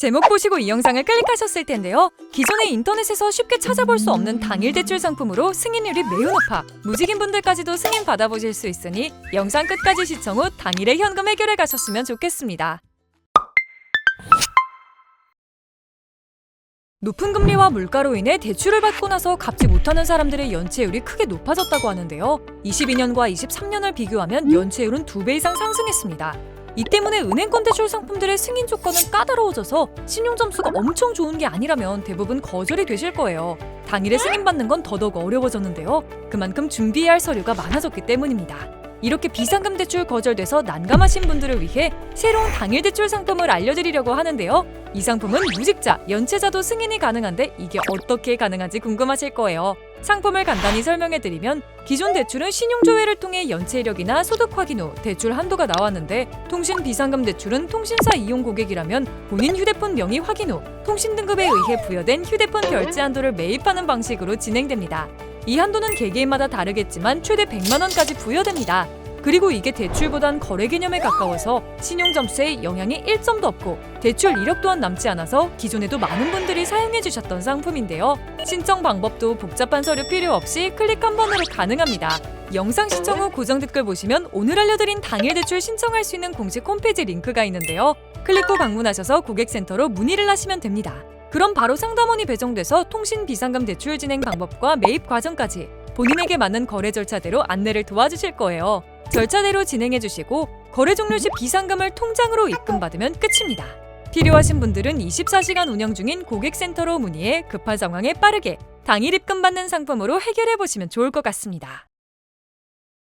제목 보시고 이 영상을 클릭하셨을 텐데요. 기존에 인터넷에서 쉽게 찾아볼 수 없는 당일 대출 상품으로 승인율이 매우 높아 무직인 분들까지도 승인 받아보실 수 있으니 영상 끝까지 시청 후 당일에 현금 해결해 가셨으면 좋겠습니다. 높은 금리와 물가로 인해 대출을 받고 나서 갚지 못하는 사람들의 연체율이 크게 높아졌다고 하는데요. 22년과 23년을 비교하면 연체율은 2배 이상 상승했습니다. 이 때문에 은행권 대출 상품들의 승인 조건은 까다로워져서 신용 점수가 엄청 좋은 게 아니라면 대부분 거절이 되실 거예요. 당일에 승인받는 건 더더욱 어려워졌는데요. 그만큼 준비해야 할 서류가 많아졌기 때문입니다. 이렇게 비상금 대출 거절돼서 난감하신 분들을 위해 새로운 당일 대출 상품을 알려드리려고 하는데요. 이 상품은 무직자, 연체자도 승인이 가능한데 이게 어떻게 가능한지 궁금하실 거예요. 상품을 간단히 설명해드리면 기존 대출은 신용조회를 통해 연체 이력이나 소득 확인 후 대출 한도가 나왔는데 통신 비상금 대출은 통신사 이용 고객이라면 본인 휴대폰 명의 확인 후 통신 등급에 의해 부여된 휴대폰 결제 한도를 매입하는 방식으로 진행됩니다. 이 한도는 개개인마다 다르겠지만 최대 100만 원까지 부여됩니다. 그리고 이게 대출보단 거래 개념에 가까워서 신용 점수에 영향이 1점도 없고 대출 이력 또한 남지 않아서 기존에도 많은 분들이 사용해 주셨던 상품인데요. 신청 방법도 복잡한 서류 필요 없이 클릭 한 번으로 가능합니다. 영상 시청 후 고정 댓글 보시면 오늘 알려드린 당일 대출 신청할 수 있는 공식 홈페이지 링크가 있는데요. 클릭 후 방문하셔서 고객센터로 문의를 하시면 됩니다. 그럼 바로 상담원이 배정돼서 통신 비상금 대출 진행 방법과 매입 과정까지 본인에게 맞는 거래 절차대로 안내를 도와주실 거예요. 절차대로 진행해 주시고 거래 종료 시 비상금을 통장으로 입금받으면 끝입니다. 필요하신 분들은 24시간 운영 중인 고객센터로 문의해 급한 상황에 빠르게 당일 입금받는 상품으로 해결해 보시면 좋을 것 같습니다.